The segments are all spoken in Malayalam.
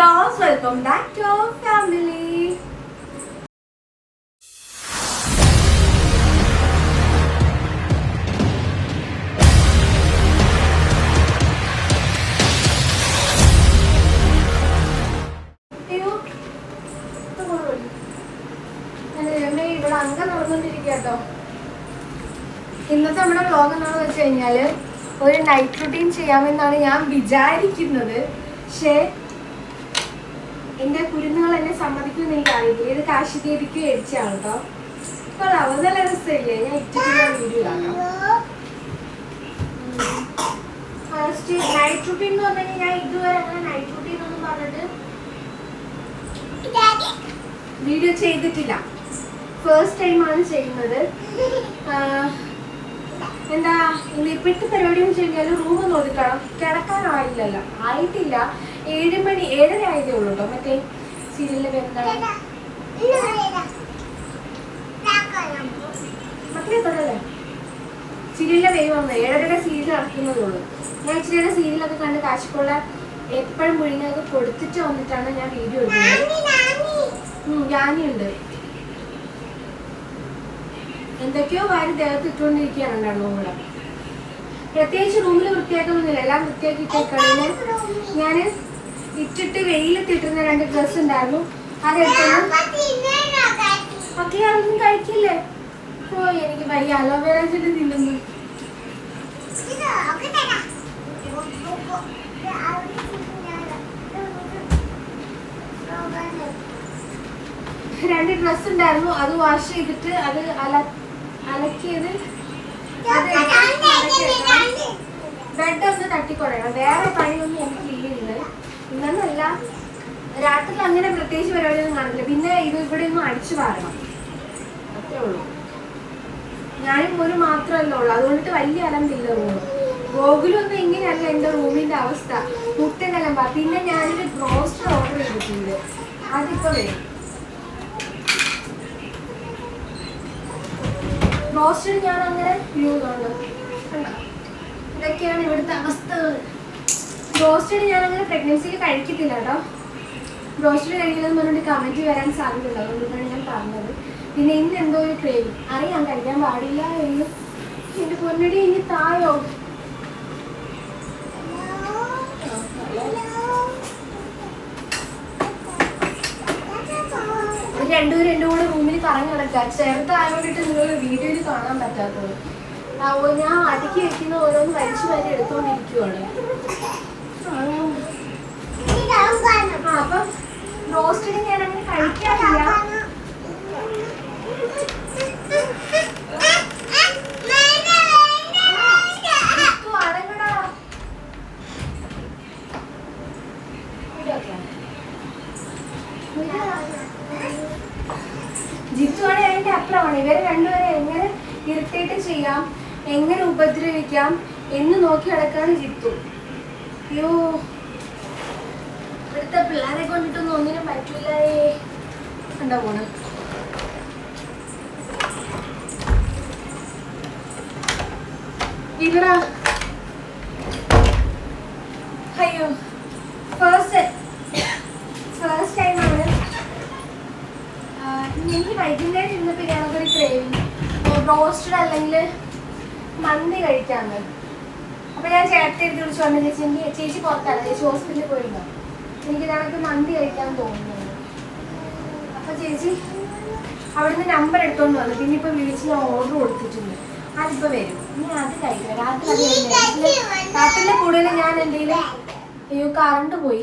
വിയോസ് വെൽക്കം ബാക്ക് ടു ഫാമിലി ഇവിടെ അംഗം നടന്നുകൊണ്ടിരിക്കട്ടോ ഇന്നത്തെ നമ്മുടെ വ്ലോഗ് എന്താണെന്ന് വെച്ച് കഴിഞ്ഞാൽ ഒരു നൈറ്റ് റുട്ടീൻ ചെയ്യാമെന്നാണ് ഞാൻ വിചാരിക്കുന്നത്. പക്ഷേ എന്റെ കുരുന്നുകൾ എന്നെ സമ്മതിക്കുമെന്ന് എനിക്ക് അറിയില്ല. ഇത് കാശി ദേവിക്ക് മേടിച്ചാണ് കേട്ടോ കൊള്ളാവോ നല്ല രസമില്ലേ ഞാൻ ഇട്ടിട്ടുള്ള വീഡിയോ കാണാം ഫസ്റ്റ് നൈറ്റ് റുട്ടീൻ എന്ന് പറഞ്ഞു ഞാൻ ഇതുവരെ അങ്ങനെ നൈറ്റ് റുട്ടീൻ ഒന്നും പറഞ്ഞിട്ട് വീഡിയോ ചെയ്തിട്ടില്ല. ഫസ്റ്റ് ടൈമാണ് ചെയ്യുന്നത്. എന്താ ഇപ്പോഴത്തെ പരിപാടി എന്ന് വെച്ച് കഴിഞ്ഞാൽ റൂം ഒന്ന് ഒതുക്കണം. കിടക്കാനായില്ലല്ലോ. ആയിട്ടില്ല. ഏഴ് മണി ഏഴര ആയതേ ഉള്ളൂ കേട്ടോ. മറ്റേ സീരിയലിലെ പേരെന്താണ് മക്കളെ തൊടല്ലേ സീരിയലിലെ പേര് സീരിയൽ നടക്കുന്നതേ ഉള്ളൂ. ഞാൻ ഇച്ചിരിയുടെ സീരിയലൊക്കെ കണ്ട് കാശിക്കുള്ള എപ്പോഴും മുഴിഞ്ഞൊക്കെ കൊടുത്തിട്ട് വന്നിട്ടാണ് ഞാൻ വീഡിയോ എടുക്കുന്നത്. ഞാനിയുണ്ട് എന്തൊക്കെയോ വാരി ദേഹത്ത് ഇട്ടുകൊണ്ടിരിക്കുകയാണ് രണ്ടാളും കൂടെ പ്രത്യേകിച്ച് റൂമിൽ വൃത്തിയാക്കുന്നില്ല എല്ലാം വൃത്തിയാക്കി വൃത്തിയാക്കിയിട്ടേക്കാണ് ഞാൻ ഇട്ടിട്ട് വെയിലത്ത് ഇട്ടിരുന്ന രണ്ട് ഡ്രസ്സ് ഉണ്ടായിരുന്നു. അതെടുത്തൊന്ന് ഒക്കെ അതൊന്നും കഴിക്കില്ലേ? ഓ എനിക്ക് വയ്യ. അലോവേര ചെടി തിന്നുന്നു. രണ്ട് ഡ്രസ്സ് ഉണ്ടായിരുന്നു. അത് വാഷ് ചെയ്തിട്ട് അത് അല അലക്കിയത് ബെഡ് ഒന്ന് തട്ടിക്കൊടയണം വേറെ പണിയൊന്നും എനിക്ക് ഇല്ലില്ല ഇന്നല്ല രാത്രി അങ്ങനെ പ്രത്യേകിച്ച് പരിപാടിയൊന്നും കാണില്ല പിന്നെ ഇത് ഇവിടെ ഒന്നും അടിച്ചു പാറണം അത്രേ ഉള്ളൂ. ഞാനും ഒരു മാത്രമല്ല ഉള്ളൂ. അതുകൊണ്ടിട്ട് വലിയ അലമ്പില്ല റൂം ഗോകുലൊന്നും ഇങ്ങനെയല്ല എന്റെ റൂമിന്റെ അവസ്ഥ. മുട്ടനലമ്പ പിന്നെ ഞാനൊരു ബ്രോസ്റ്റർ ഓർഡർ ചെയ്തിട്ടുണ്ട്. അതിപ്പോ വരും. റോസ്റ്റഡ് ഞാൻ അങ്ങനെ ഇതൊക്കെയാണ് ഇവിടുത്തെ അവസ്ഥകൾ റോസ്റ്റഡ് ഞാൻ അങ്ങനെ പ്രഗ്നൻസിയിൽ കഴിക്കത്തില്ല കേട്ടോ. റോസ്റ്റഡ് കഴിക്കുന്നതെന്ന് പറഞ്ഞിട്ട് കമന്റ് വരാൻ സാധ്യതയുണ്ട് അതുകൊണ്ടാണ് ഞാൻ പറഞ്ഞത്. പിന്നെ ഇന്ന് എന്തോ ഒരു ക്രേവ് അറിയാം കഴിക്കാൻ പാടില്ല എന്ന്. എന്റെ പൊന്നടി ഇനി തായോ? രണ്ടുപേരും എന്റെ കൂടെ റൂമിൽ പറഞ്ഞു നടക്കുക ചെറുതായതുകൊണ്ടിട്ട് നിങ്ങൾ വീഡിയോയിൽ കാണാൻ പറ്റാത്തത്. ഞാൻ അടുക്കി വെക്കുന്ന ഓരോന്ന് വലിച്ചു വരെ എടുത്തുകൊണ്ടിരിക്കുവാണ് അപ്പം റോസ്റ്റഡ് ഞാൻ അങ്ങനെ കഴിക്കാറില്ല. ഉപദ്രവിക്കാം എന്ന് നോക്കി അടക്കാണ് ജിത്തു. അയ്യോ. ഇവിടുത്തെ പിള്ളേരെ കൊണ്ടിട്ടൊന്നും ഒന്നിനും പറ്റില്ലേ കണ്ടോ പോണ്? ഇവരാ അയ്യോ. ഫസ്റ്റ് ഫസ്റ്റ് ടൈമാണ് എനിക്ക് വൈകുന്നേരം ഇരുന്നപ്പോൾ ഞങ്ങൾക്കൊരു ക്രേവിങ് റോസ്റ്റഡ് അല്ലെങ്കിൽ മന്തി കഴിക്കാന്ന് അപ്പൊ ഞാൻ ചേട്ടത്തെ എടുത്ത് വിളിച്ചു പറഞ്ഞു ചേച്ചി എനിക്ക് ചേച്ചി പുറത്താണ്? ചേച്ചി ഹോസ്പിറ്റലിൽ പോയിരുന്നു? എനിക്ക് ഞങ്ങൾക്ക് മന്തി കഴിക്കാൻ തോന്നുന്നു. അപ്പൊ ചേച്ചി അവിടുന്ന് നമ്പർ എടുത്തോണ്ട് വന്നു. പിന്നെ ഇപ്പൊ വിളിച്ച് ഞാൻ ഓർഡർ കൊടുത്തിട്ടുണ്ട്. അതിപ്പോ വരും. ഞാൻ അത് കഴിക്കാം രാത്രി രാത്രിയിലെ കൂടുതൽ ഞാൻ എന്തെങ്കിലും അയ്യോ കറണ്ട് പോയി.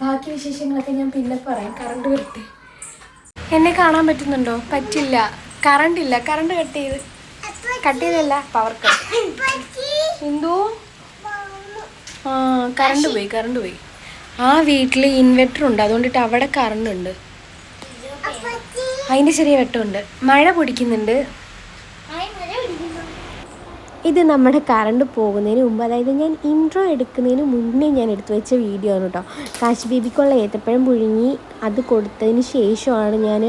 ബാക്കി വിശേഷങ്ങളൊക്കെ ഞാൻ പിന്നെ പറയാം. കറണ്ട് വരട്ടെ. എന്നെ കാണാൻ പറ്റുന്നുണ്ടോ? പറ്റില്ല. കറണ്ട് ഇല്ല. കറണ്ട് കട്ട് ചെയ്ത് കട്ട് ചെയ്തല്ല പവർ കട്ട് എന്തോ ആ കറണ്ട് പോയി കറണ്ട് പോയി. ആ വീട്ടിൽ ഇൻവെർട്ടർ ഉണ്ട് അതുകൊണ്ടിട്ട് അവിടെ കറണ്ട് ഉണ്ട്. അതിന്റെ ചെറിയ വെട്ടമുണ്ട്. മഴ പൊടിക്കുന്നുണ്ട്. ഇത് നമ്മുടെ കറണ്ട് പോകുന്നതിന് മുമ്പ് അതായത് ഞാൻ ഇൻട്രോ എടുക്കുന്നതിന് മുന്നേ ഞാൻ എടുത്തു വെച്ച വീഡിയോ ആണ് കേട്ടോ കാശ് ബേബിക്കുള്ള ഏത്തപ്പഴം പുഴുങ്ങി അത് കൊടുത്തതിന് ശേഷമാണ് ഞാൻ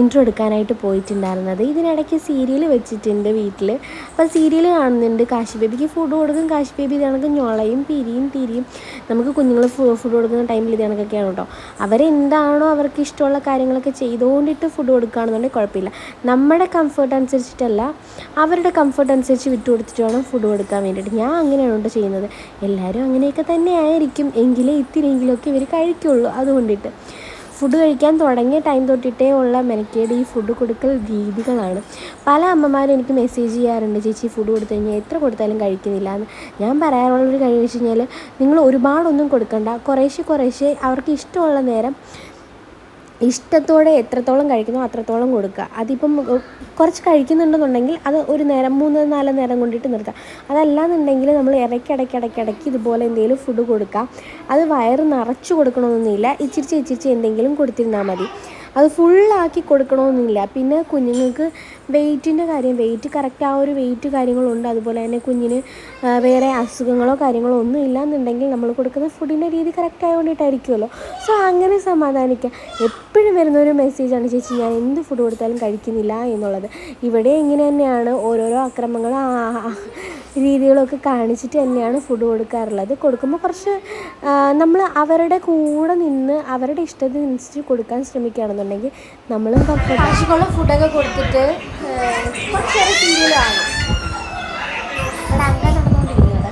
ഇൻട്രോ എടുക്കാനായിട്ട് പോയിട്ടുണ്ടായിരുന്നത്. ഇതിനിടയ്ക്ക് സീരിയൽ വെച്ചിട്ടുണ്ട് വീട്ടിൽ അപ്പോൾ സീരിയൽ കാണുന്നുണ്ട് കാശി ബേബിക്ക്. ഫുഡ് കൊടുക്കും കാശി ബേബി ഇത് ഞൊളയും പിരിയും തിരിയും. നമുക്ക് കുഞ്ഞുങ്ങൾ ഫുഡ് കൊടുക്കുന്ന ടൈമിൽ ഇത് കണക്കൊക്കെയാണ് കേട്ടോ. അവരെന്താണോ അവർക്ക് ഇഷ്ടമുള്ള കാര്യങ്ങളൊക്കെ ചെയ്തുകൊണ്ടിട്ട് ഫുഡ് കൊടുക്കുകയാണെന്നുണ്ടെങ്കിൽ കുഴപ്പമില്ല. നമ്മുടെ കംഫർട്ട് അനുസരിച്ചിട്ടല്ല അവരുടെ കംഫർട്ട് അനുസരിച്ച് വിട്ടു കൊടുത്തിട്ട് വേണം ഫുഡ് കൊടുക്കാൻ വേണ്ടിയിട്ട്. ഞാൻ അങ്ങനെയാണ് കേട്ടോ ചെയ്യുന്നത്. എല്ലാവരും അങ്ങനെയൊക്കെ തന്നെ ആയിരിക്കും എങ്കിലേ ഇത്തിരിയെങ്കിലുമൊക്കെ ഇവർ കഴിക്കുള്ളൂ. അതുകൊണ്ടിട്ട്. ഫുഡ് കഴിക്കാൻ തുടങ്ങിയ ടൈം തൊട്ടിട്ടേ ഉള്ള മെനക്കേട് ഈ ഫുഡ് കൊടുക്കൽ രീതികളാണ്. പല അമ്മമാരും എനിക്ക് മെസ്സേജ് ചെയ്യാറുണ്ട് ചേച്ചി ഫുഡ് കൊടുത്തു കഴിഞ്ഞാൽ എത്ര കൊടുത്താലും കഴിക്കുന്നില്ല എന്ന്. ഞാൻ പറയാറുള്ളൊരു കാര്യം വെച്ച് കഴിഞ്ഞാൽ നിങ്ങൾ ഒരുപാടൊന്നും കൊടുക്കണ്ട. കുറേശ്ശെ കുറേശ്ശെ അവർക്ക് ഇഷ്ടമുള്ള നേരം ഇഷ്ടത്തോടെ എത്രത്തോളം കഴിക്കുന്നോ അത്രത്തോളം കൊടുക്കുക. അതിപ്പം കുറച്ച് കഴിക്കുന്നുണ്ടെന്നുണ്ടെങ്കിൽ അത് ഒരു നേരം മൂന്ന് നാല് നേരം കൊണ്ടിട്ട് നിർത്താം. അതല്ലാന്നുണ്ടെങ്കിൽ നമ്മൾ ഇടയ്ക്കിടയ്ക്കിടയ്ക്കിടയ്ക്ക് ഇടയ്ക്ക് ഇടയ്ക്ക് ഇടയ്ക്ക് ഇതുപോലെ എന്തെങ്കിലും ഫുഡ് കൊടുക്കുക അത് വയറ് നിറച്ച് കൊടുക്കണമെന്നൊന്നുമില്ല ഇച്ചിരിച്ച് ഇച്ചിരിച്ച് എന്തെങ്കിലും കൊടുത്തിരുന്നാൽ മതി. അത് ഫുള്ളാക്കി കൊടുക്കണമെന്നില്ല പിന്നെ കുഞ്ഞുങ്ങൾക്ക് വെയിറ്റിന്റെ കാര്യം വെയിറ്റ് കറക്റ്റ് ആ ഒരു വെയിറ്റ് കാര്യങ്ങളുണ്ട്. അതുപോലെ തന്നെ കുഞ്ഞിന് വേറെ അസുഖങ്ങളോ കാര്യങ്ങളോ ഒന്നും ഇല്ലാന്നുണ്ടെങ്കിൽ നമ്മൾ കൊടുക്കുന്ന ഫുഡിന്റെ രീതി കറക്റ്റ് ആയതുകൊണ്ടിട്ടായിരിക്കുമല്ലോ സോ അങ്ങനെ സമാധാനിക്കുക എപ്പോഴും വരുന്ന ഒരു മെസ്സേജാണ് ചേച്ചി ഞാൻ എന്ത് ഫുഡ് കൊടുത്താലും കഴിക്കുന്നില്ല എന്നുള്ളത്. ഇവിടെ ഇങ്ങനെ തന്നെയാണ്. ഓരോരോ അക്രമങ്ങളും രീതികളൊക്കെ കാണിച്ചിട്ട് തന്നെയാണ് ഫുഡ് കൊടുക്കാറുള്ളത്. കൊടുക്കുമ്പോൾ കുറച്ച് നമ്മൾ അവരുടെ കൂടെ നിന്ന് അവരുടെ ഇഷ്ടത്തിനനുസരിച്ച് കൊടുക്കാൻ ശ്രമിക്കുകയാണെന്നുണ്ടെങ്കിൽ നമ്മളും കംഫർട്ട് ഫുഡൊക്കെ കൊടുത്തിട്ട് നടന്നുകൊണ്ടിരിക്കുന്നത്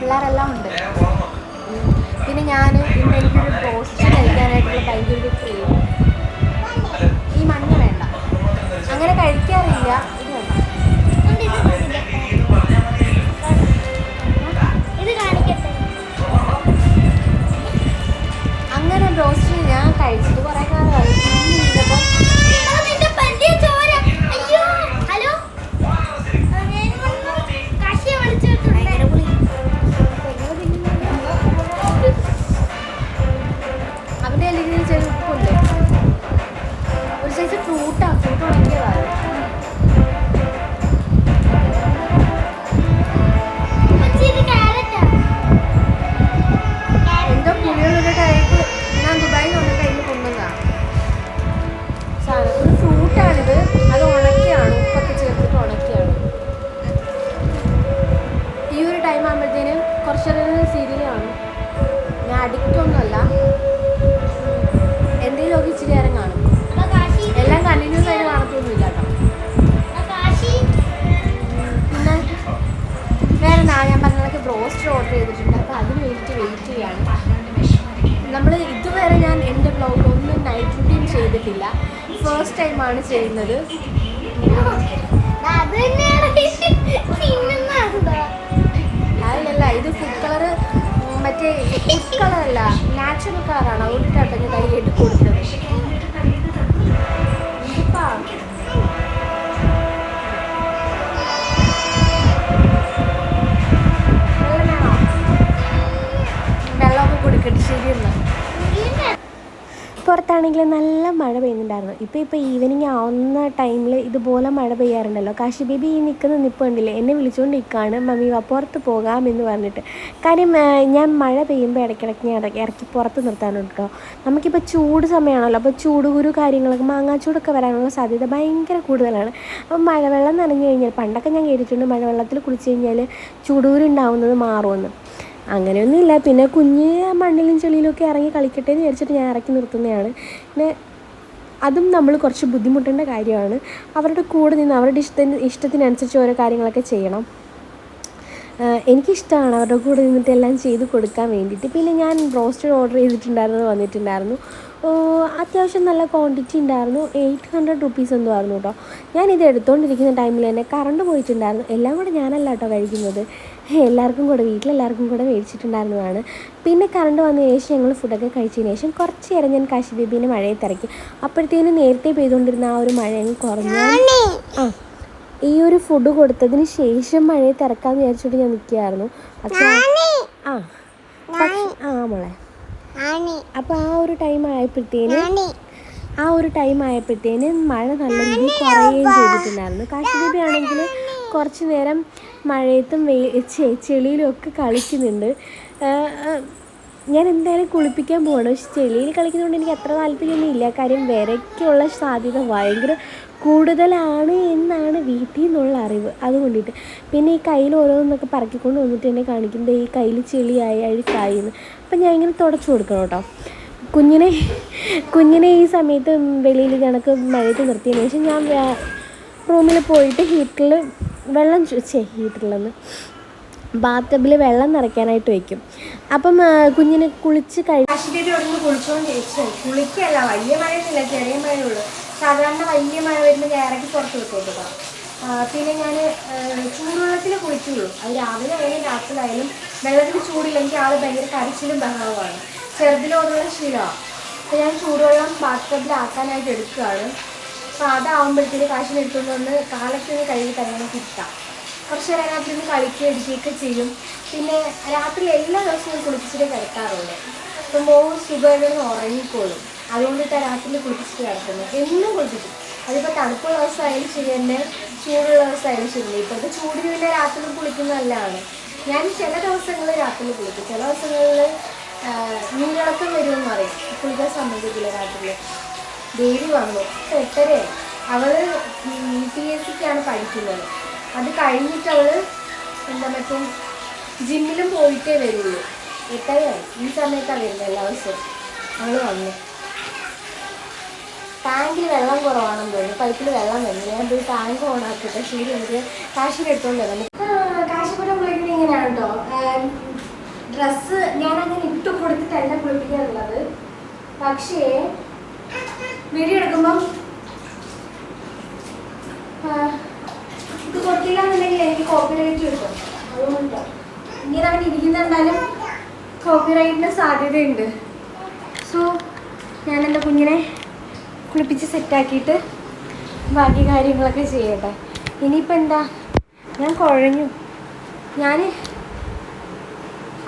പിള്ളേരെല്ലാം ഉണ്ട്. പിന്നെ ഞാൻ ഇന്ന് എനിക്കൊരു ടോസ്റ്റ് കഴിക്കാനായിട്ടുള്ള ഭയങ്കര ഈ മഞ്ഞ വേണ്ട. അങ്ങനെ കഴിക്കാറില്ല. ബ്രോസ്റ്റ് ഞാൻ കഴിച്ചിട്ട് കുറേ കാലമായി ടൈമാണ് ചെയ്യുന്നത്. അല്ലല്ല ഇത് ഫുഡ് കളർ മറ്റേ ഫുഡ് കളറല്ല നാച്ചുറൽ കളറാണ് അതുകൊണ്ടിട്ടാണ് ഞാൻ കൊടുത്തത്. പുറത്താണെങ്കിൽ നല്ല മഴ പെയ്യുന്നുണ്ടായിരുന്നു. ഇപ്പോൾ ഇപ്പോൾ ഈവനിങ് ആവുന്ന ടൈമിൽ ഇതുപോലെ മഴ പെയ്യാറുണ്ടല്ലോ. കാശി ബേബി ഈ നിൽക്കുന്ന നിപ്പ് കണ്ടില്ലേ എന്നെ വിളിച്ചുകൊണ്ട് നിൽക്കുകയാണ് മമ്മി വാ പുറത്ത് പോകാം എന്ന് പറഞ്ഞിട്ട്. കാര്യം ഞാൻ മഴ പെയ്യുമ്പോൾ ഇടയ്ക്കിടയ്ക്ക് ഞാൻ ഇറക്കി പുറത്ത് നിർത്താനുണ്ട് കേട്ടോ നമുക്കിപ്പോൾ ചൂട് സമയമാണല്ലോ അപ്പോൾ ചൂടുകുരു കാര്യങ്ങളൊക്കെ മാങ്ങാച്ചൂടൊക്കെ വരാനുള്ള സാധ്യത ഭയങ്കര കൂടുതലാണ്. അപ്പോൾ മഴവെള്ളം നനഞ്ഞു കഴിഞ്ഞാൽ പണ്ടൊക്കെ ഞാൻ കേട്ടിട്ടുണ്ട് മഴവെള്ളത്തിൽ കുളിച്ച് കഴിഞ്ഞാൽ ചൂടുകുരു ഉണ്ടാവുന്നത് മാറുമെന്ന്. അങ്ങനെയൊന്നുമില്ല. പിന്നെ കുഞ്ഞ് മണ്ണിലും ചെളിയിലൊക്കെ ഇറങ്ങി കളിക്കട്ടെ എന്ന് വിചാരിച്ചിട്ട് ഞാൻ ഇറക്കി നിർത്തുന്നതാണ്. പിന്നെ അതും നമ്മൾ കുറച്ച് ബുദ്ധിമുട്ടേണ്ട കാര്യമാണ്. അവരുടെ കൂടെ നിന്ന് അവരുടെ ഇഷ്ടത്തിന് ഇഷ്ടത്തിനനുസരിച്ച് ഓരോ കാര്യങ്ങളൊക്കെ ചെയ്യണം. എനിക്കിഷ്ടമാണ് അവരുടെ കൂടെ നിന്നിട്ട് എല്ലാം ചെയ്ത് കൊടുക്കാൻ വേണ്ടിയിട്ട്. പിന്നെ ഞാൻ റോസ്റ്റഡ് ഓർഡർ ചെയ്തിട്ടുണ്ടായിരുന്നു വന്നിട്ടുണ്ടായിരുന്നു. അത്യാവശ്യം നല്ല ക്വാണ്ടിറ്റി ഉണ്ടായിരുന്നു. എയ്റ്റ് ഹൺഡ്രഡ് റുപ്പീസ് എന്തോ ആയിരുന്നു കേട്ടോ. ഞാനിത് എടുത്തുകൊണ്ടിരിക്കുന്ന ടൈമിൽ തന്നെ കറണ്ട് പോയിട്ടുണ്ടായിരുന്നു. എല്ലാം കൂടെ ഞാനല്ല കേട്ടോ കഴിക്കുന്നത്. എല്ലാവർക്കും കൂടെ വീട്ടിലെല്ലാവർക്കും കൂടെ മേടിച്ചിട്ടുണ്ടായിരുന്നതാണ്. പിന്നെ കറണ്ട് വന്നതിന് ശേഷം ഞങ്ങൾ ഫുഡൊക്കെ കഴിച്ചതിന് ശേഷം കുറച്ച് നേരം ഞാൻ കാശി ബേബീനെ മഴയത്ത് ഇറക്കി അപ്പോഴത്തേനും നേരത്തെ പെയ്തുകൊണ്ടിരുന്ന ആ ഒരു മഴ അങ്ങ് കുറഞ്ഞു. ആ ഈ ഒരു ഫുഡ് കൊടുത്തതിന് ശേഷം മഴയത്ത് ഇറക്കാമെന്ന് വിചാരിച്ചിട്ട് ഞാൻ നിൽക്കുകയായിരുന്നു പക്ഷേ ആ ആ മോളെ. അപ്പോൾ ആ ഒരു ടൈം ആയപ്പോഴത്തേനും ആ ഒരു ടൈം ആയപ്പോഴത്തേന് മഴ നല്ല രീതിയിൽ കുറയുകയും ചെയ്തിട്ടുണ്ടായിരുന്നു. കാശ്മീരി ആണെങ്കിൽ കുറച്ച് നേരം മഴയത്തും ചെളിയിലും ഒക്കെ കളിക്കുന്നുണ്ട്. ഞാൻ എന്തായാലും കുളിപ്പിക്കാൻ പോകണം പക്ഷെ ചെളിയിൽ കളിക്കുന്നതുകൊണ്ട് എനിക്ക് അത്ര താല്പര്യമൊന്നും ഇല്ല. കാര്യം വിരയ്ക്കുള്ള സാധ്യത ഭയങ്കര കൂടുതലാണ് എന്നാണ് വീട്ടിൽ നിന്നുള്ള അറിവ്. അതുകൊണ്ടിട്ട് പിന്നെ ഈ കയ്യിൽ ഓരോന്നൊക്കെ പറക്കിക്കൊണ്ട് വന്നിട്ട് എന്നെ കാണിക്കുന്നത് ഈ കയ്യിൽ ചെളിയായി അഴുക്കായിന്ന് അപ്പം ഞാൻ ഇങ്ങനെ തുടച്ചു കൊടുക്കണം കേട്ടോ. കുഞ്ഞിനെ കുഞ്ഞിനെ ഈ സമയത്ത് വെളിയിൽ കണക്ക് മഴയത്ത് നിർത്തിയതിന് ശേഷം ഞാൻ റൂമിൽ പോയിട്ട് ഹീറ്ററിൽ വെള്ളം ചേ ബാത്ത് ബാത്തബിൽ വെള്ളം നിറയ്ക്കാനായിട്ട് വയ്ക്കും അപ്പം കുഞ്ഞിനെ കുളിച്ച് കഴിഞ്ഞു കുളിക്കല്ല വലിയ മഴയൊന്നുമില്ല ചെറിയ മഴയുള്ളൂ സാധാരണ വലിയ മഴ വരുമ്പോൾ കയറക്കി പുറത്ത് വെക്കോട്ടോ പിന്നെ ഞാൻ ചൂടുവെള്ളത്തിൽ കുളിക്കുള്ളൂ. അത് രാവിലെ ആയാലും രാത്രിയിലായാലും വെള്ളത്തിൽ ചൂടില്ലെങ്കിൽ ആൾ ഭയങ്കര കരച്ചിലും ബഹളവുമാണ്. ചെറുതിലോടുള്ള ശീലമാണ് അപ്പോൾ ഞാൻ ചൂടുവെള്ളം ബാത്ടബിലാക്കാനായിട്ട് എടുക്കുകയാണ്. അപ്പോൾ അതാവുമ്പോഴത്തേക്ക് കാശിന് എടുത്തുകൊണ്ട് വന്ന് കാലത്തിന് കഴുകി തന്നെ കിട്ടാം. കുറച്ച് നേരം രാത്രി ഒന്ന് കളിക്കുക ഇരിക്കുകയൊക്കെ ചെയ്യും. പിന്നെ രാത്രി എല്ലാ ദിവസവും കുളിപ്പിച്ചിട്ട് കിടക്കാറുള്ളൂ. അപ്പം മോൻ സുഖമായിട്ട് ഉറങ്ങിക്കോളും. അതുകൊണ്ടിട്ടാണ് രാത്രി കുളിപ്പിച്ചിട്ട് കിടക്കുന്നത്. എന്നും കുളിപ്പിക്കും. അതിപ്പോൾ തണുപ്പുള്ള ദിവസമായാലും ശരി തന്നെ ചൂടുള്ള ദിവസമായാലും ശരി ഇപ്പോഴത്തെ ചൂടിന് പിന്നെ രാത്രി കുളിക്കുന്നതല്ലാണ്. ഞാൻ ചില ദിവസങ്ങളിൽ രാത്രി കുളിക്കും. ചില ദിവസങ്ങളിൽ നീരിളക്കം വരുമെന്ന് പറയും. കുളിക്കാൻ സമ്മതിക്കില്ല രാത്രിയിൽ. ദേവി വന്നു. എട്ടരയായി അവൾ പി എസ് സിക്കാണ് പഠിക്കുന്നത്. അത് കഴിഞ്ഞിട്ട് അവൾ എന്താ മറ്റും ജിമ്മിലും പോയിട്ടേ വരുള്ളൂ. എട്ടരയായി ഈ സമയത്താണ് വരുന്നത് എല്ലാ ദിവസവും. അവൾ വന്നു. ടാങ്കിൽ വെള്ളം കുറവാണെന്ന് തോന്നുന്നു. പൈപ്പിൽ വെള്ളം വരുന്നു ഞാൻ പോയി ടാങ്ക് ഓൺ ആക്കിയിട്ട് ശരി എനിക്ക് കാശിന് എടുത്തോണ്ട് വരുന്നു കാശിപ്പുറം കുളിക്കുന്നത് ഇങ്ങനെയാണ് കേട്ടോ ഡ്രസ്സ് ഞാൻ അങ്ങനെ ഇട്ട് കൊടുത്തിട്ടല്ല കുളിപ്പിക്കാറുള്ളത്. പക്ഷേ വീഡിയോ എടുക്കുമ്പം ഇത് കൊടുത്തില്ല എന്നുണ്ടെങ്കിൽ എനിക്ക് കോപ്പിറൈറ്റ് കിട്ടും. അതുകൊണ്ട്. ഇങ്ങനെ അവൻ ഇരിക്കുന്നുണ്ടാലും കോപ്പിറൈറ്റിന് സാധ്യതയുണ്ട്. സോ ഞാൻ എന്റെ കുഞ്ഞിനെ കുളിപ്പിച്ച് സെറ്റാക്കിയിട്ട് ബാക്കി കാര്യങ്ങളൊക്കെ ചെയ്യട്ടെ. ഇനിയിപ്പോൾ എന്താ? ഞാൻ കുഴഞ്ഞു. ഞാൻ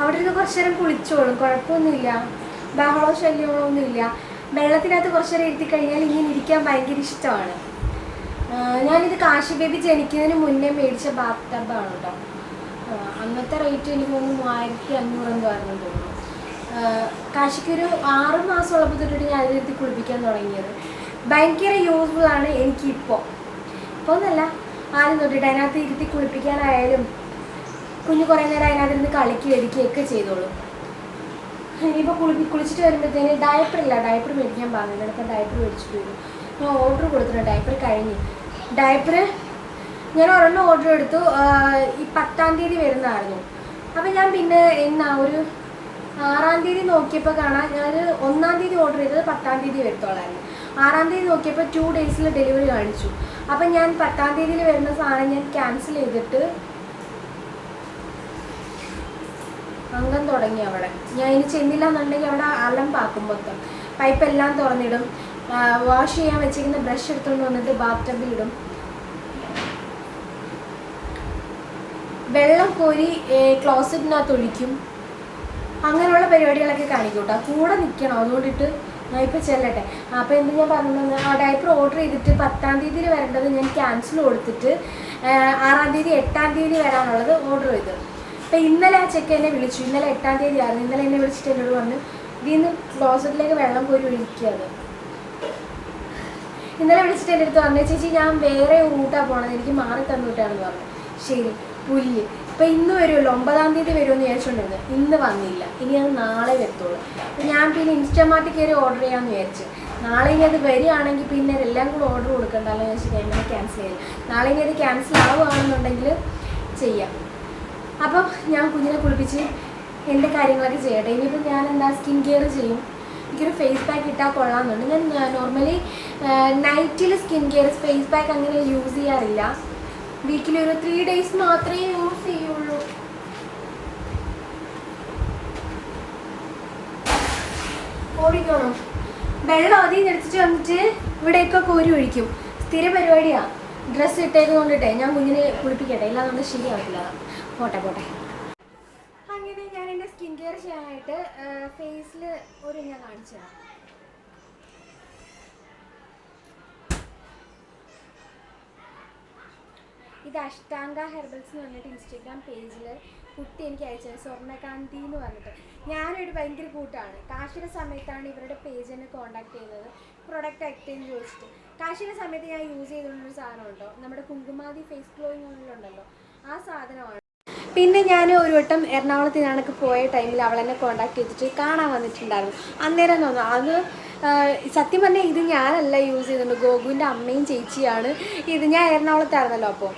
അവിടെ ഇരുന്ന് കുറച്ച് നേരം കുളിച്ചോളും. കുഴപ്പമൊന്നുമില്ല. ബഹളോ ശല്യങ്ങളോ ഒന്നുമില്ല. വെള്ളത്തിനകത്ത് കുറച്ച് നേരം ഇരുത്തി കഴിഞ്ഞാൽ ഇങ്ങനെ ഇരിക്കാൻ ഭയങ്കര ഇഷ്ടമാണ്. ഞാനിത് കാശി ബേബി ജനിക്കുന്നതിന് മുന്നേ മേടിച്ച ബാത്ത് ടബാണ് കേട്ടോ അന്നത്തെ റേറ്റ് എനിക്ക് തോന്നുന്നു മൂവായിരത്തി അഞ്ഞൂറ് എന്ന് പറഞ്ഞു തോന്നുന്നു. കാശിക്കൊരു ആറ് മാസം ഉള്ളപ്പോൾ തൊട്ടിട്ട് ഞാൻ അതിലിരുത്തി കുളിപ്പിക്കാൻ തുടങ്ങിയത്. ഭയങ്കര യൂസ്ഫുൾ ആണ് എനിക്കിപ്പോൾ. ഇപ്പോൾ ഒന്നല്ല ആരും തൊട്ടിട്ട് അതിനകത്ത് ഇരുത്തി കുളിപ്പിക്കാനായാലും കുഞ്ഞ് കുറേ നേരം അതിനകത്ത് ഇരുന്ന് കളിക്കുകയൊക്കെ ചെയ്തോളും. ഇനിയിപ്പോൾ കുളി കുളിച്ചിട്ട് വരുമ്പോഴത്തേന് ഡയപ്പർ ഇല്ല. ഡയപ്പർ മേടിക്കാൻ പാകുന്നുണ്ട് അപ്പോൾ ഡയപ്പർ മേടിച്ചിട്ട് വരും. ഞാൻ ഓർഡർ കൊടുത്തിട്ടുണ്ട്. ഡയപ്പർ കഴിഞ്ഞ്. ഡയപ്പർ ഞാൻ ഒരെണ്ണം ഓർഡർ എടുത്തു. ഈ പത്താം തീയതി വരുന്നതായിരുന്നു. അപ്പം ഞാൻ പിന്നെ എന്നാ ഒരു ആറാം തീയതി നോക്കിയപ്പോൾ കാണാം. ഞാൻ ഒന്നാം തീയതി ഓർഡർ ചെയ്തത് പത്താം തീയതി വരുത്തോളായിരുന്നു. ആറാം തീയതി നോക്കിയപ്പോൾ ടു ഡേയ്സിൽ ഡെലിവറി കാണിച്ചു. അപ്പം ഞാൻ പത്താം തീയതിയിൽ വരുന്ന സാധനം ഞാൻ ക്യാൻസൽ ചെയ്തിട്ട് അംഗം തുടങ്ങി അവിടെ. ഞാൻ ഇനി ചെന്നില്ല എന്നുണ്ടെങ്കിൽ അവിടെ അലമ്പാക്കും മൊത്തം. പൈപ്പ് എല്ലാം തുറന്നിടും. വാഷ് ചെയ്യാൻ വെച്ചിരിക്കുന്ന ബ്രഷ് എടുത്തുകൊണ്ട് വന്നിട്ട് ബാത്ത് ഇടും. വെള്ളം കോരി ക്ലോസറ്റിനകത്ത് ഒഴിക്കും അങ്ങനെയുള്ള പരിപാടികളൊക്കെ കാണിക്കും കേട്ടോ കൂടെ നിൽക്കണം അതുകൊണ്ടിട്ട് ഞാൻ ഇപ്പോൾ ചെല്ലട്ടെ. അപ്പോൾ എന്ത് ഞാൻ പറഞ്ഞത് ആ ഡയപ്പർ ഓർഡർ ചെയ്തിട്ട് പത്താം തീയതിയിൽ വരേണ്ടത് ഞാൻ ക്യാൻസൽ കൊടുത്തിട്ട് ആറാം തീയതി എട്ടാം തീയതി വരാനുള്ളത് ഓർഡർ ചെയ്തു. അപ്പോൾ ഇന്നലെ ആ ചെക്ക് എന്നെ വിളിച്ചു. ഇന്നലെ എട്ടാം തീയതി ആയിരുന്നു. ഇന്നലെ എന്നെ വിളിച്ചിട്ട് എന്നോട് പറഞ്ഞു ഇതിന്ന് ക്ലോസറ്റിലേക്ക് വെള്ളം കോരി ഒഴിക്കുകയാണ്. ഇന്നലെ വിളിച്ചിട്ട് എന്റെ അടുത്ത് പറഞ്ഞു ചേച്ചി ഞാൻ വേറെ റൂട്ടാണ് പോണത്. എനിക്ക് മാറി തന്നൂട്ടാണെന്ന് പറഞ്ഞു. ശരി പുല്ല്. ഇപ്പം ഇന്ന് വരുമല്ലോ ഒമ്പതാം തീയതി വരുമെന്ന് വിചാരിച്ചുകൊണ്ടിരുന്നത് ഇന്ന് വന്നില്ല. ഇനി അത് നാളെ വരത്തുള്ളൂ. അപ്പം ഞാൻ പിന്നെ ഇൻസ്റ്റമാർട്ടിൽ കയറി ഓർഡർ ചെയ്യാമെന്ന് വിചാരിച്ചു. നാളെ ഇനി അത് വരികയാണെങ്കിൽ പിന്നെ എല്ലാം കൂടെ ഓർഡർ കൊടുക്കണ്ടല്ലോ എന്ന് വെച്ചിട്ട് ഞാൻ ക്യാൻസൽ ചെയ്യാം? നാളെ ഇനി അത് ക്യാൻസൽ ആവുകയാണെന്നുണ്ടെങ്കിൽ ചെയ്യാം. അപ്പം ഞാൻ കുഞ്ഞിനെ കുളിപ്പിച്ച് എന്റെ കാര്യങ്ങളൊക്കെ ചെയ്യട്ടെ. ഇനിയിപ്പോൾ ഞാൻ എന്താ സ്കിൻ കെയർ ചെയ്യും? എനിക്കൊരു ഫേസ് പാക്ക് ഇട്ടാൽ കൊള്ളാമെന്നുണ്ട്. ഞാൻ നോർമലി നൈറ്റിൽ സ്കിൻ കെയർ ഫേസ് പാക്ക് അങ്ങനെ യൂസ് ചെയ്യാറില്ല. വീക്കിലി ഒരു ത്രീ ഡേയ്സ് മാത്രമേ യൂസ് ചെയ്യുള്ളൂ. ഓടിക്കണം. വെള്ളം അധികം എടുത്തിട്ട് വന്നിട്ട് ഇവിടെയൊക്കെ കോരി ഒഴിക്കും. സ്ഥിര പരിപാടിയാ. ഡ്രസ്സ് ഇട്ടേക്കുകൊണ്ടിട്ടേ ഞാൻ കുഞ്ഞിനെ കുളിപ്പിക്കട്ടെ. ഇല്ലാതെ ശരിയാവില്ല പോട്ടെ പോട്ടെ. അങ്ങനെ ഞാൻ എന്റെ സ്കിൻ കെയർ ചെയ്യാനായിട്ട് ഫേസിൽ ഒരു ഞാൻ കാണിച്ചു തരാം. ഇത് അഷ്ടാംഗ ഹെർബൽസ് എന്ന് പറഞ്ഞിട്ട് ഇൻസ്റ്റഗ്രാം പേജിൽ കുട്ടി എനിക്ക് അയച്ചത് സ്വർണകാന്തി എന്ന് പറഞ്ഞിട്ട്. ഞാനൊരു ഭയങ്കര കൂട്ടാണ്. കാശിയുടെ സമയത്താണ് ഇവരുടെ പേജ് എന്നെ കോൺടാക്ട് ചെയ്യുന്നത്. പ്രൊഡക്റ്റ് എക്സ്ചേഞ്ച് ചോദിച്ചിട്ട്. കാശിയുടെ സമയത്ത് ഞാൻ യൂസ് ചെയ്തുകൊണ്ടൊരു സാധനം ഉണ്ടോ? നമ്മുടെ കുങ്കുമാതി ഫേസ് ഗ്ലോയിങ് ഉണ്ടല്ലോ. ആ സാധനമാണ്. പിന്നെ ഞാൻ ഒരു വട്ടം എറണാകുളത്ത് ഞാനൊക്കെ പോയ ടൈമിൽ അവൾ എന്നെ കോണ്ടാക്ട് ചെയ്തിട്ട് കാണാൻ വന്നിട്ടുണ്ടായിരുന്നു. അന്നേരം തോന്നുന്നു അത് സത്യം പറഞ്ഞാൽ ഇത് ഞാനല്ല യൂസ് ചെയ്തിട്ടുണ്ട് ഗോകുവിന്റെ അമ്മയും ചേച്ചിയാണ് ഇത്. ഞാൻ എറണാകുളത്തായിരുന്നല്ലോ അപ്പോൾ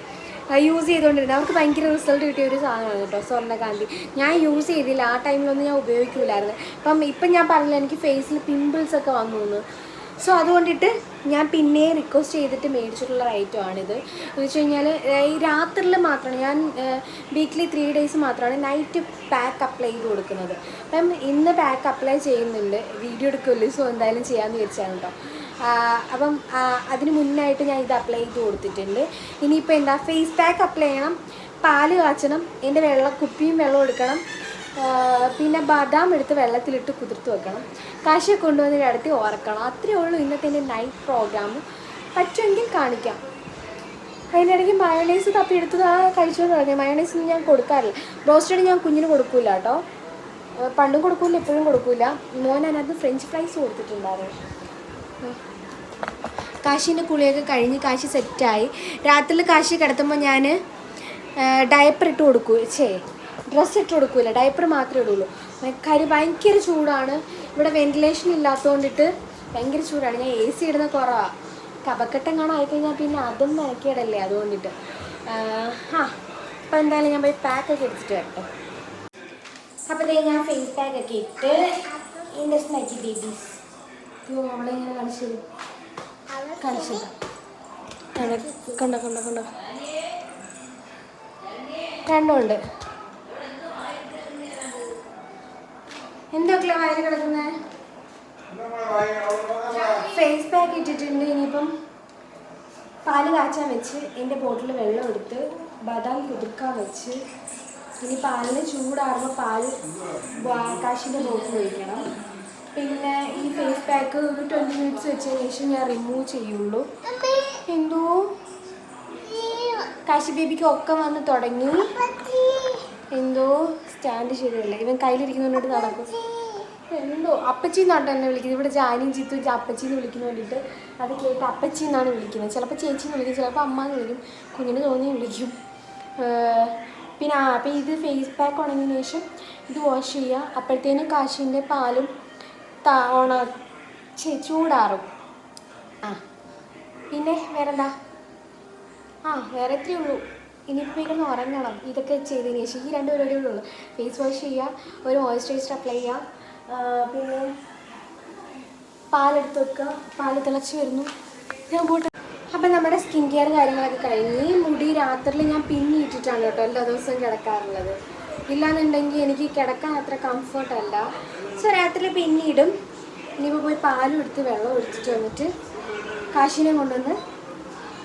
യൂസ് ചെയ്തുകൊണ്ടിരുന്നത് അവർക്ക് ഭയങ്കര റിസൾട്ട് കിട്ടിയ ഒരു സാധനമാണ് കേട്ടോ സ്വർണകാന്തി. ഞാൻ യൂസ് ചെയ്തില്ല. ആ ടൈമിലൊന്നും ഞാൻ ഉപയോഗിക്കില്ലായിരുന്നു അപ്പം ഇപ്പം ഞാൻ പറഞ്ഞില്ല എനിക്ക് ഫേസിൽ പിമ്പിൾസ് ഒക്കെ വന്നു സോ അതുകൊണ്ടിട്ട് ഞാൻ പിന്നെ റിക്വസ്റ്റ് ചെയ്തിട്ട് മേടിച്ചിട്ടുള്ള ഐറ്റമാണിത് എന്ന് വെച്ച് കഴിഞ്ഞാൽ ഈ രാത്രിയിൽ മാത്രമാണ് ഞാൻ വീക്ക്ലി ത്രീ ഡേയ്സ് മാത്രമാണ് നൈറ്റ് പാക്ക് അപ്ലൈ ചെയ്ത് കൊടുക്കുന്നത് അപ്പം ഇന്ന് പാക്ക് അപ്ലൈ ചെയ്യുന്നുണ്ട്. വീഡിയോ എടുക്കുമല്ലോ സോ എന്തായാലും ചെയ്യാമെന്ന് വിചാരിച്ചാണ് കേട്ടോ അപ്പം അതിന് മുന്നായിട്ട് ഞാൻ ഇത് അപ്ലൈ ചെയ്ത് കൊടുത്തിട്ടുണ്ട്. ഇനിയിപ്പോൾ എന്താ ഫേസ് പാക്ക് അപ്ലൈ ചെയ്യണം പാൽ കാച്ചണം എന്റെ വെള്ളം കുപ്പിയും വെള്ളം എടുക്കണം പിന്നെ ബദാം എടുത്ത് വെള്ളത്തിലിട്ട് കുതിർത്ത് വെക്കണം. കാശിയെ കൊണ്ടുവന്ന് കിടത്തി ഓർക്കണം അത്രയേ ഉള്ളൂ ഇന്നത്തെ എന്റെ നൈറ്റ് പ്രോഗ്രാം പറ്റുമെങ്കിൽ കാണിക്കാം. അതിനിടയ്ക്ക് മയോണൈസ് തപ്പി എടുത്തത് ആ കഴിച്ചോന്ന് പറഞ്ഞു മയണൈസ് ഞാൻ കൊടുക്കാറില്ല. ബ്രോസ്റ്റഡ് ഞാൻ കുഞ്ഞിന് കൊടുക്കില്ല കേട്ടോ. പണ്ടും കൊടുക്കില്ല ഇപ്പോഴും കൊടുക്കില്ല മോൻ അതിനകത്ത് ഫ്രഞ്ച് ഫ്രൈസ് കൊടുത്തിട്ടുണ്ടായിരുന്നു. കാശിന്റെ കുളിയൊക്കെ കഴിഞ്ഞ് കാശി സെറ്റായി രാത്രിയിൽ കാശി കിടത്തുമ്പോൾ ഞാൻ ഡയപ്പർ ഇട്ട് കൊടുക്കൂ. ഛേ. ഡ്രസ്സ് ഇട്ട് കൊടുക്കൂല ഡയപ്പർ മാത്രമേ ഇടുള്ളൂ. കാര്യം ഭയങ്കര ചൂടാണ്. ഇവിടെ വെന്റിലേഷൻ ഇല്ലാത്തതുകൊണ്ടിട്ട് ഭയങ്കര ചൂടാണ്. ഞാൻ എ സി ഇടുന്ന കുറവാണ് കപക്കെട്ടം കാണാൻ ആയിക്കഴിഞ്ഞാൽ പിന്നെ അതും മെനക്കേടല്ലേ അതുകൊണ്ടിട്ട്. ആ അപ്പോൾ എന്തായാലും ഞാൻ പോയി പാക്കൊക്കെ എടുത്തിട്ട് വരട്ടെ. അപ്പോൾ ഞാൻ ഫേസ് പാക്ക് ഒക്കെ ഇട്ട് ഇൻഡസ് നക്കി ബേബീസ് അവളെ ഇങ്ങനെ കാണിച്ചത് കാണിച്ചത് കണ്ട കണ്ടോ കണ്ടോ. കണ്ടോ രണ്ടുമുണ്ട് എന്തൊക്കെയാ വയറ് കിടക്കുന്നത് ഫേസ് പാക്ക് ഇട്ടിട്ടുണ്ട്. ഇനിയിപ്പം പാൽ കാച്ചാൻ വെച്ച് എന്റെ ബോട്ടിൽ വെള്ളം എടുത്ത് ബദാം കുതിർക്കാൻ വെച്ച് ഇനി പാലിന് ചൂടാറുമ്പോൾ പാൽ കാശിന്റെ ബോട്ടിൽ ഒഴിക്കണം. പിന്നെ ഈ ഫേസ് പാക്ക് ഒരു ട്വന്റി മിനിറ്റ്സ് വെച്ചതിന് ശേഷം ഞാൻ റിമൂവ് ചെയ്യുള്ളൂ. എന്തോ? കാശി ബേബിക്ക് ഒക്കെ വന്ന് തുടങ്ങി. എന്തോ? സ്റ്റാൻഡ് ശരിയല്ല. ഇവൻ കയ്യിലിരിക്കുന്നതുകൊണ്ട് നടക്കും. എന്തോ? അപ്പച്ചി എന്നാണ് എന്നെ വിളിക്കുന്നത്? ഇവിടെ ജാനിയും ചിത്തു അപ്പച്ചി എന്ന് വിളിക്കുന്ന വേണ്ടിയിട്ട് അത് കേട്ട് അപ്പച്ചി എന്നാണ് വിളിക്കുന്നത്. ചിലപ്പോൾ ചേച്ചി എന്ന് വിളിക്കും ചിലപ്പോൾ അമ്മ എന്ന് വിളിക്കും. കുഞ്ഞിന് തോന്നി വിളിക്കും. പിന്നെ അപ്പം ഇത് ഫേസ് പാക്ക് ഉണങ്ങിയതിന് ശേഷം ഇത് വാഷ് ചെയ്യുക അപ്പോഴത്തേനും കാശിന്റെ പാലും താ ഛെ, ചൂടാറും. ആ. പിന്നെ വേറെന്താ? ആ വേറെ എത്രയേ ഉള്ളൂ. ഇനിയിപ്പോൾ കിടന്ന് ഉറങ്ങണം. ഇതൊക്കെ ചെയ്തതിന് ശേഷം ഈ രണ്ട് പരിപാടികളേ ഉള്ളൂ. ഫേസ് വാഷ് ചെയ്യുക ഒരു മോയ്സ്ചറൈസർ അപ്ലൈ ചെയ്യുക പിന്നെ പാലെടുത്ത് വെക്കുക പാൽ തിളച്ച് വരുന്നു. ഞാൻ പോട്ടെ. അപ്പം നമ്മുടെ സ്കിൻ കെയർ കാര്യങ്ങളൊക്കെ കഴിഞ്ഞ് മുടി രാത്രിയിൽ ഞാൻ പിന്നിട്ടിട്ടാണ് കേട്ടോ എല്ലാ ദിവസവും കിടക്കാറുള്ളത്. ഇല്ലാന്നുണ്ടെങ്കിൽ എനിക്ക് കിടക്കാൻ അത്ര കംഫർട്ടല്ല സോ രാത്രി പിന്നിടും ഇനിയിപ്പോൾ പോയി പാലും എടുത്ത് വെള്ളം എടുത്തിട്ട് വന്നിട്ട് കാശിനെ കൊണ്ടുവന്ന്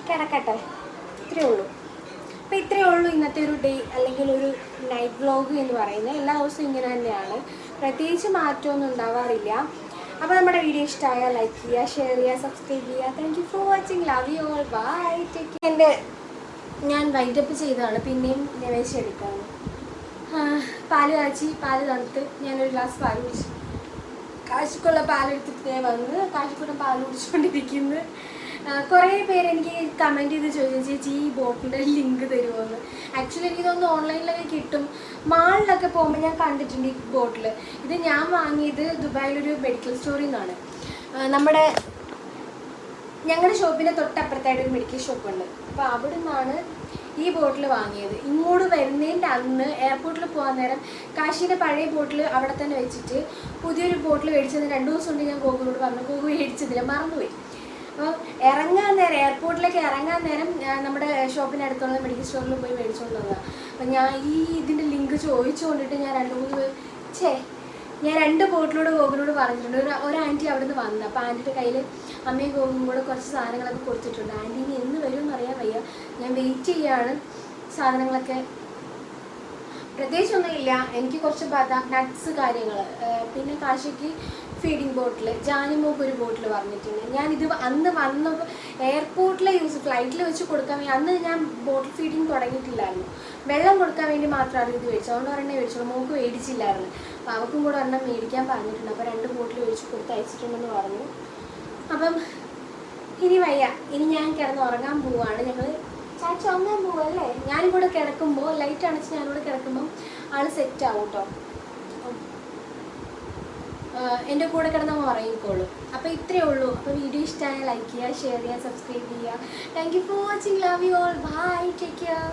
കിടക്കട്ടെ. ഇത്രയേ ഉള്ളൂ. അപ്പോൾ ഇത്രയേ ഉള്ളൂ ഇന്നത്തെ ഒരു ഡേ അല്ലെങ്കിൽ ഒരു നൈറ്റ് വ്ലോഗ് എന്ന് പറയുന്നത്. എല്ലാ ദിവസവും ഇങ്ങനെ തന്നെയാണ്. പ്രത്യേകിച്ച് മാറ്റമൊന്നും ഉണ്ടാവാറില്ല. അപ്പോൾ നമ്മുടെ വീഡിയോ ഇഷ്ടമായാൽ ലൈക്ക് ചെയ്യുക ഷെയർ ചെയ്യുക സബ്സ്ക്രൈബ് ചെയ്യുക. Thank you for watching love you all bye take എന്റെ ഞാൻ വൈറ്റപ്പ് ചെയ്തതാണ്. പിന്നെയും നിവേശം എടുക്കാണ്. പാൽ കാച്ചി പാൽ തണുത്ത് ഞാനൊരു ഗ്ലാസ് പാൽ കുടിച്ചു. കാശിക്കുള്ള പാലെടുത്തിട്ട് ഞാൻ വന്ന് കാശിക്കുള്ള പാൽ കുടിച്ചുകൊണ്ടിരിക്കുന്നു കുറേ പേര് എനിക്ക് കമന്റ് ചെയ്ത് ചോദിച്ചു ചേച്ചി ഈ ബോട്ടിന്റെ ലിങ്ക് തരുമോന്ന് ആക്ച്വലി എനിക്ക് ഓൺലൈനിലൊക്കെ കിട്ടും. മാളിലൊക്കെ പോകുമ്പോൾ ഞാൻ കണ്ടിട്ടുണ്ട് ഈ ബോട്ടിൽ ഇത് ഞാൻ വാങ്ങിയത് ദുബായിലൊരു മെഡിക്കൽ സ്റ്റോറിൽ നിന്നാണ് നമ്മുടെ ഞങ്ങളുടെ ഷോപ്പിന്റെ തൊട്ടപ്പുറത്തായിട്ട് ഒരു മെഡിക്കൽ ഷോപ്പ് ഉണ്ട്. അപ്പോൾ അവിടെ നിന്നാണ് ഈ ബോട്ടിൽ വാങ്ങിയത്. ഇങ്ങോട്ട് വരുന്നതിന്റെ അന്ന് എയർപോർട്ടിൽ പോകാൻ നേരം കാശിന്റെ പഴയ ബോട്ടിൽ അവിടെ തന്നെ വെച്ചിട്ട് പുതിയൊരു ബോട്ടിൽ മേടിച്ചത് രണ്ട് ദിവസം കൊണ്ട് ഞാൻ ഗോകുവിനോട് പറഞ്ഞു ഗോകു മേടിച്ചതില്ല. മറന്നുപോയി. അപ്പോൾ ഇറങ്ങാൻ നേരം എയർപോർട്ടിലേക്ക് ഇറങ്ങാൻ നേരം നമ്മുടെ ഷോപ്പിനടുത്തുള്ള മെഡിക്കൽ സ്റ്റോറിൽ പോയി മേടിച്ചുകൊണ്ട് വന്നതാണ് അപ്പം ഞാൻ ഈ ഇതിന്റെ ലിങ്ക് ചോദിച്ചു കൊണ്ടിട്ട് ഞാൻ രണ്ട് മൂന്ന് ചേ ഞാൻ രണ്ട് ബോട്ടിലൂടെ ഗോകുനോട് പറഞ്ഞിട്ടുണ്ട്. ഒരു ഒരു ആന്റി അവിടെ നിന്ന് വന്നു. അപ്പോൾ ആന്റിയുടെ കയ്യിൽ അമ്മയും ഗോകും കൂടെ കുറച്ച് സാധനങ്ങളൊക്കെ കൊടുത്തിട്ടുണ്ട്. ആന്റി ഇനി എന്ന് വരുമെന്ന് അറിയാൻ വയ്യ. ഞാൻ വെയിറ്റ് ചെയ്യാണ് സാധനങ്ങളൊക്കെ. പ്രത്യേകിച്ചൊന്നുമില്ല എനിക്ക് കുറച്ച് ബദാം നട്ട്സ് കാര്യങ്ങൾ പിന്നെ കാശിക്ക് ഫീഡിങ് ബോട്ടിൽ ജാനിമോക്ക് ഒരു ബോട്ടിൽ പറഞ്ഞിട്ടുണ്ട്. ഞാൻ ഇത് അന്ന് വന്നപ്പോൾ എയർപോർട്ടിൽ യൂസ് ഫ്ലൈറ്റിൽ വെച്ച് കൊടുക്കാൻ വേണ്ടി അന്ന് ഞാൻ ബോട്ടിൽ ഫീഡിങ് തുടങ്ങിയിട്ടില്ലായിരുന്നു. വെള്ളം കൊടുക്കാൻ വേണ്ടി മാത്രമാണ് ഇത് മേടിച്ചത്. അതുകൊണ്ട് ഒരെണ്ണം മേടിച്ചോളൂ മോക്ക് മേടിച്ചില്ലായിരുന്നു. അപ്പോൾ അവൾക്കും കൂടെ ഒരെണ്ണം മേടിക്കാൻ പറഞ്ഞിട്ടുണ്ട്. അപ്പോൾ രണ്ട് ബോട്ടിൽ മേടിച്ച് കൊടുത്ത് അയച്ചിട്ടുണ്ടെന്ന് പറഞ്ഞു. അപ്പം ഇനി വയ്യ. ഇനി ഞാൻ കിടന്ന് ഉറങ്ങാൻ പോവാണ്. ഞങ്ങൾ ചാച്ച ഉറങ്ങാൻ പോവല്ലേ? ഞാനിവിടെ കൂടെ കിടക്കുമ്പോൾ ലൈറ്റ് അണച്ച് ഞാനിവിടെ കിടക്കുമ്പോൾ ആൾ സെറ്റ് ആവും കേട്ടോ എന്റെ കൂടെ കിടന്ന് ഉറങ്ങിക്കോളും. അപ്പോൾ ഇത്രയേ ഉള്ളൂ. അപ്പോൾ വീഡിയോ ഇഷ്ടമായ ലൈക്ക് ചെയ്യുക ഷെയർ ചെയ്യുക സബ്സ്ക്രൈബ് ചെയ്യുക. Thank you for watching love you all bye take care